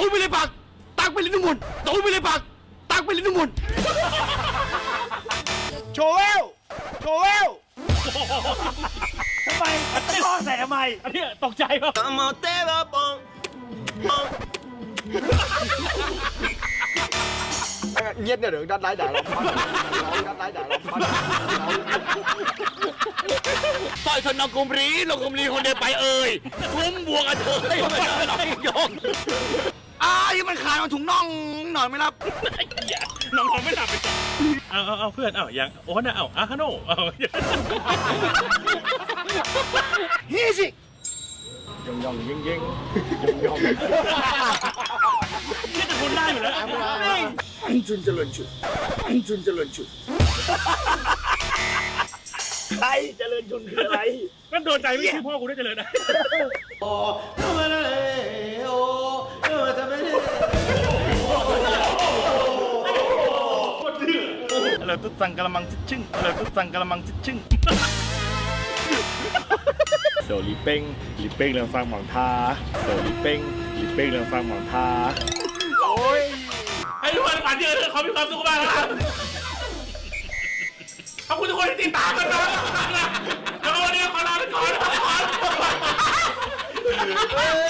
ตูไปเลยปากตักไปเลยนุ่มนตูไปเลยปากตักไปเลยนุ่มนโชเวลโชเวลทำไมไม่ร้องใส่ทำไมอันนี้ตกใจป่ะ Nhất là đường đất lái đại long phát Đất lái đại long phát สร้อยธนกุมรีลงกุมรีคนเดียวไปเอ่ยคุ้มบวกกันเถอะไม่ได้หรอกยง ที่มันขาดมาถุงน่องหน่อยไม่รับน้องนอนไม่หลับไปจ้ะเอาเอาเอาเพื่อนเอายังโอ้นะเอาอาคาโนเอาฮีสิยองยองยิงยิงยองยองนี่จะคนได้อยู่แล้วอันจุนเจริญชุดอันจุนเจริญชุดใครเจริญชุนคืออะไรก็โดนใจไม่ใช่พ่อกูได้เจริญนะอ๋อ เราตุ๊ดสั่งกะละมังชิดชึ้งเราตุ๊ดสั่งกะละมังชิดชึ้งโซลิเป้งลิเป้งเรื่องฟังหมองทาโซลิเป้งลิเป้งเรื่องฟังหมองทาโอ้ยให้ทุกคนฝันเยอะเขามีความสุขมากนะครับขอบคุณทุกคนที่ติดตามกันนะแล้ววันนี้ขอลาไปก่อนขอลาไปก่อน